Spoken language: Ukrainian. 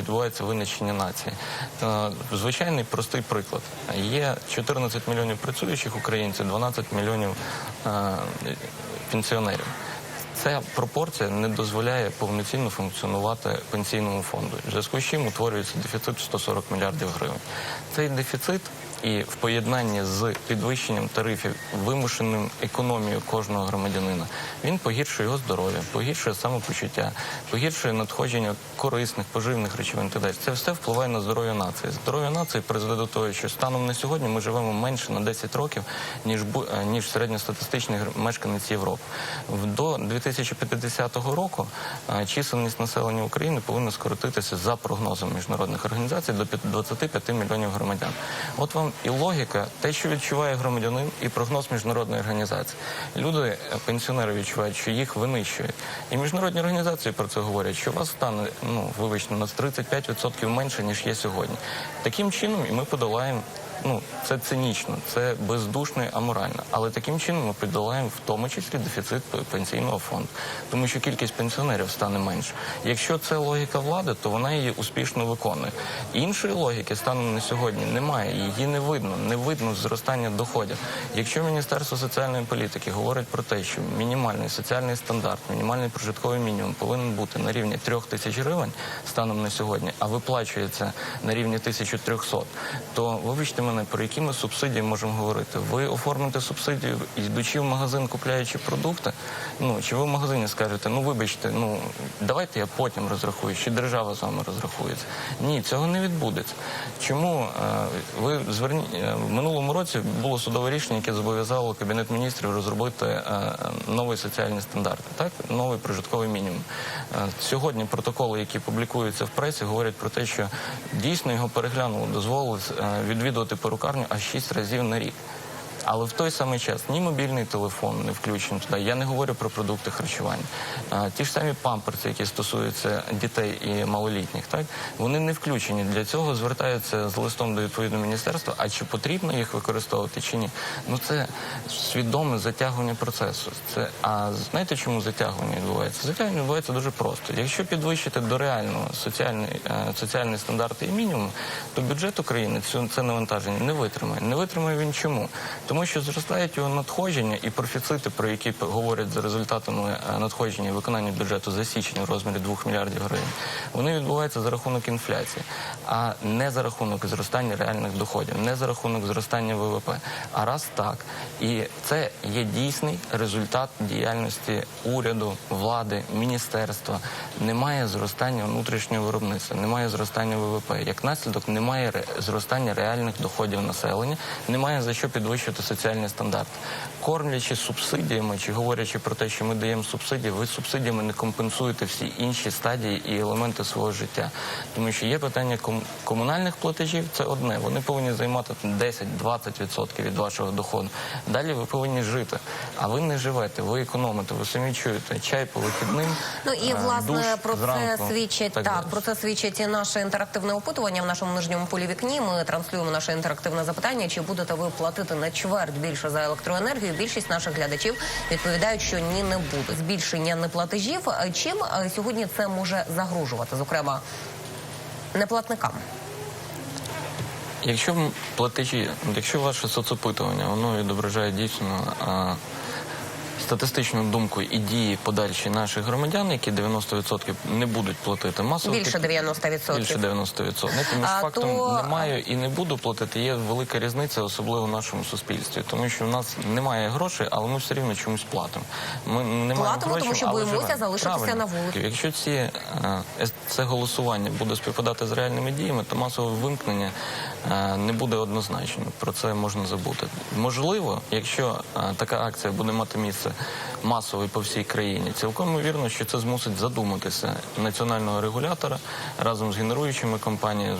відбувається винищення нації. Е, Звичайний простий приклад. Є 14 мільйонів працюючих українців, 12 мільйонів е, пенсіонерів. Ця пропорція не дозволяє повноцінно функціонувати пенсійному фонду. В зв'язку з чим утворюється дефіцит в 140 мільярдів гривень. Цей дефіцит і в поєднанні з підвищенням тарифів, вимушеним економією кожного громадянина, він погіршує його здоров'я, погіршує самопочуття, погіршує надходження корисних, поживних речовин. Це все впливає на здоров'я нації. Здоров'я нації призведе до того, що станом на сьогодні ми живемо менше на 10 років, ніж ніж середньостатистичний мешканець Європи. До 2050 року е, чисельність населення України повинна скоротитися за прогнозом міжнародних організацій до 25 мільйонів громадян. От вам і логіка, те, що відчуває громадянин, і прогноз міжнародної організації. Люди, е, пенсіонери, відчувають, що їх винищують. І міжнародні організації про це говорять, що вас стане, ну вибачте, на 35% менше ніж є сьогодні. Таким чином, і ми подолаємо. Ну, це цинічно, це бездушно і аморально. Але таким чином ми подолаємо в тому числі дефіцит пенсійного фонду, тому що кількість пенсіонерів стане менше. Якщо це логіка влади, то вона її успішно виконує. Іншої логіки станом на сьогодні немає. Її не видно, не видно зростання доходів. Якщо Міністерство соціальної політики говорить про те, що мінімальний соціальний стандарт, мінімальний прожитковий мінімум повинен бути на рівні трьох тисяч гривень станом на сьогодні, а виплачується на рівні 1300, то вибачте мене, про які ми субсидії можемо говорити. Ви оформите субсидію, йдучи в магазин, купляючи продукти. Ну чи в магазині скажете, ну вибачте, ну давайте я потім розрахую, чи держава з вами розрахується. Ні, цього не відбудеться. Чому е, ви зверніть е, в минулому році було судове рішення, яке зобов'язало кабінет міністрів розробити е, нові соціальні стандарти, так новий прожитковий мінімум. Сьогодні протоколи, які публікуються в пресі, говорять про те, що дійсно його переглянули, дозволили відвідувати перукарню аж 6 разів на рік. Але в той самий час ні мобільний телефон не включений туди. Я не говорю про продукти харчування. Ті ж самі памперси, які стосуються дітей і малолітніх, так вони не включені. Для цього звертаються з листом до відповідного міністерства. А чи потрібно їх використовувати чи ні? Ну це свідоме затягування процесу. Це а знаєте, чому затягування відбувається? Затягування відбувається дуже просто. Якщо підвищити до реального соціальний, е, соціальні стандарти і мінімум, то бюджет України цю це навантаження не витримає. Не витримає він чому? Тому що зростають його надходження і профіцити, про які говорять за результатами е, надходження і виконання бюджету за січень в розмірі 2 мільярдів гривень. Вони відбуваються за рахунок інфляції, а не за рахунок зростання реальних доходів, не за рахунок зростання ВВП. А раз так, і це є дійсний результат діяльності уряду, влади, міністерства. Немає зростання внутрішнього виробництва, немає зростання ВВП. Як наслідок, немає зростання реальних доходів населення, немає за що підвищувати соціальні стандарти. Кормлячи субсидіями чи говорячи про те, що ми даємо субсидії, ви субсидіями не компенсуєте всі інші стадії і елементи свого життя. Тому що є питання ком- комунальних платежів, це одне. Вони повинні займати 10-20% від вашого доходу. Далі ви повинні жити. А ви не живете, ви економите, ви самі чуєте чай по вихідним. Ну і е, власне душ про це зранку, свідчить так так. Про це свідчить і наше інтерактивне опитування в нашому нижньому полі вікні. Ми транслюємо наше інтерактивне запитання. Чи будете ви платити на чверть більше за електроенергію? Більшість наших глядачів відповідають, що ні, не буде. Збільшення неплатежів. Чим сьогодні це може загрожувати, зокрема неплатникам? Якщо платежі, якщо ваше соцопитування воно відображає дійсно статистичну думку і дії подальші наших громадян, які 90% не будуть платити масово Більше такі- 90%. Більше 90%. Знаєте, між А, фактом то- не маю і не буду платити. Є велика різниця, особливо в нашому суспільстві, тому що в нас немає грошей, але ми все рівно чомусь платимо. Ми не маємо Платимо, грошей, тому що боїмося залишитися Правильно. на вулиці. Якщо ці е, це голосування буде співпадати з реальними діями, то масове вимкнення не буде однозначним. Про це можна забути. Можливо, якщо е, така акція буде мати місце масово і по всій країні, цілком ймовірно, що це змусить задуматися національного регулятора разом з генеруючими компаніями,